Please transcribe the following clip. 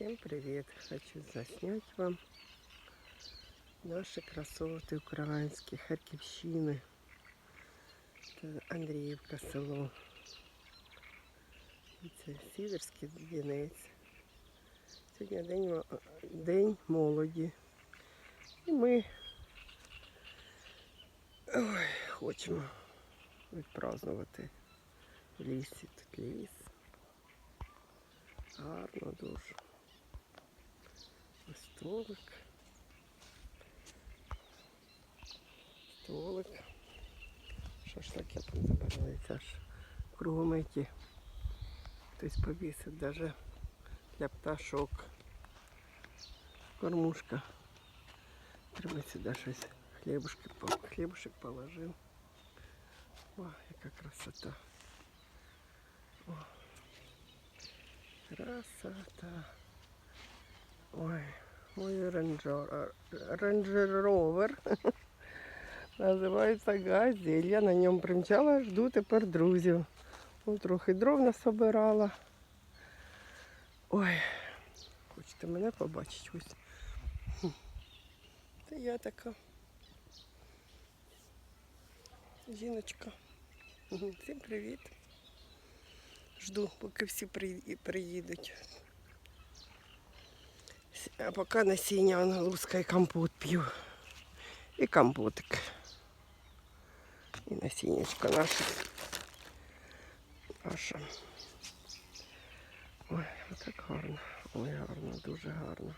Всем привет! Хочу заснять вам наши красоты українські, Харківщини. Це Андріївка село. Це Сіверський Дінець. Сьогодні день, день молоді. І ми ой, хочемо відпразнувати в лісі. Тут ліс. Гарно дуже. Ось столик. Столик. Шашлики там забираються аж кругом эти. Хтось повісив навіть для пташок. Кормушка. Треба сюди щось. Хлібушки, по- хлібушек положив. О, яка красота. О. Красота. Ой, мой рейнджер, рейнджер-ровер. Називається газель. Я на ньому примчала, жду тепер друзів. Ну, трохи дров насобирала. Ой, хочете мене побачити ось. Це я така. Жіночка. Всім привіт. Жду, поки всі приїдуть. А поки насіння і компот п'ю. І компотик. І насіннячко наше. Наше. Ой, отак гарно. Ой, гарно, дуже гарно.